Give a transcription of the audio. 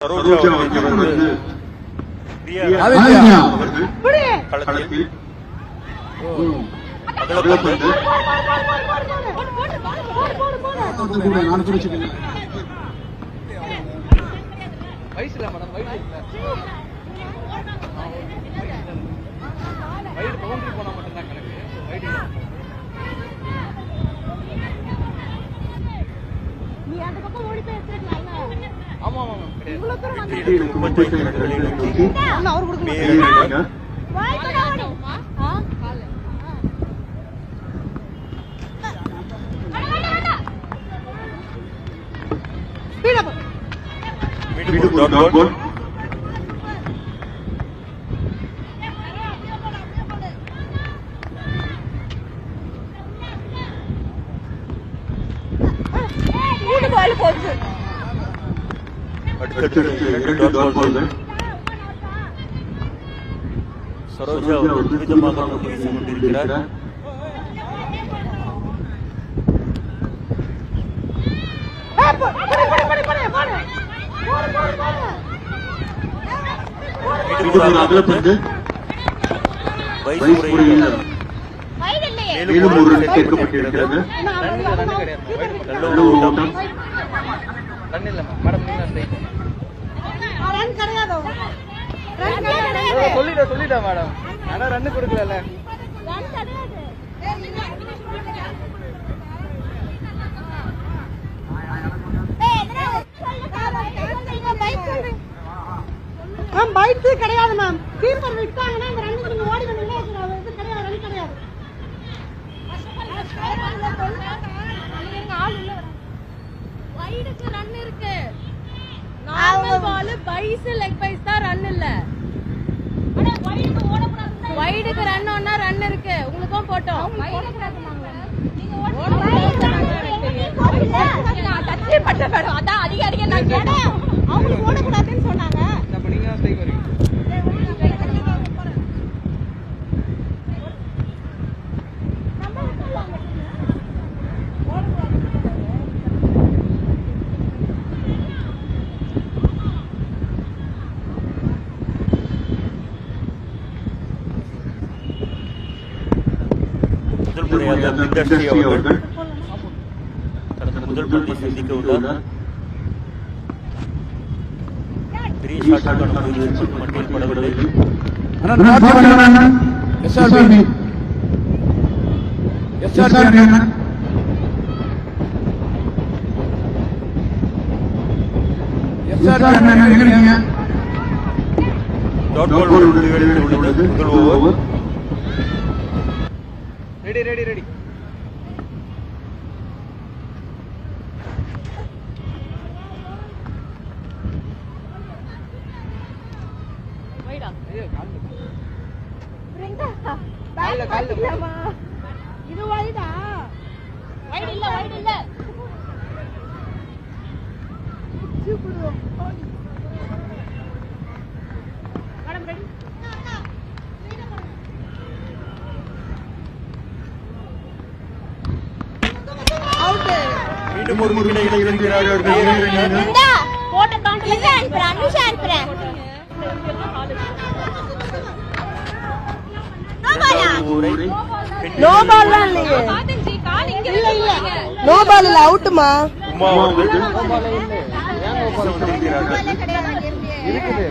சரோஜா அவர்களுக்கு வந்து பிரியா ஆதித்யா அவர்கள் களத்தில் முப்பத்தைந்து ரன்களை நோக்கி அவர் கொடுக்க டாட் பால் போச்சு. அடுத்தடுத்து இரண்டு டாட் பால்கள் சரோஜா அவர்கள் துரிதமாக வீசிக் கொண்டிருக்கிறார். ஒரு. மேலும் ஒரு வயது மட்டும் நல்ல ஒரு ஓட்டம். ரன் இல்ல மேம் மேடம் நீங்க அந்த ஆ, ரன் கிடையாது. சொல்லிட்டா சொல்லிட்டா மேடம். ஆனா ரன் கொடுக்கல மேம் பைட்ஸ் கிடையாது மேம் கீப்பர் விட்டாங்கன்னா இந்த ரன்னுக்கு நீங்க ஓடி வந்தீங்கன்னா கிடையாது ரன் கிடையாது வைடுக்கு ரன் இருக்கு normal ball byes leg byes தான் ரன் இல்ல. வைடுக்கு ரன் ஒன்னா ரன் இருக்கு. உங்களுக்கும் போட்டோம். முதல் முறையாக பிண்டஸ்ரீ அவர்கள் தனது முதல் பந்தை சந்திக்க உள்ளார் பெரிய ஷாட்டுக்கான முயற்சி மட்டில் படவில்லை எஸ்ஆர்பி எஸ்ஆர்பி எஸ்ஆர்பி எங்க இருக்கீங்க? டாட் பால் முடிவெடுத்து உள்ளது முதல் ஓவர் ரெடி ரெடி ரெடி இது வயதா வைடு இல்ல வைடு இல்ல ரெடி மீண்டும் ஒரு முறை இணைகிறார்கள் மேயர் போட்ட கவுண்டர்ல அனுப்புறேன் அனுஷா அனுப்புறேன் நோ இல்ல நோ பால் இல்ல அவுட்டுமா? இருக்குது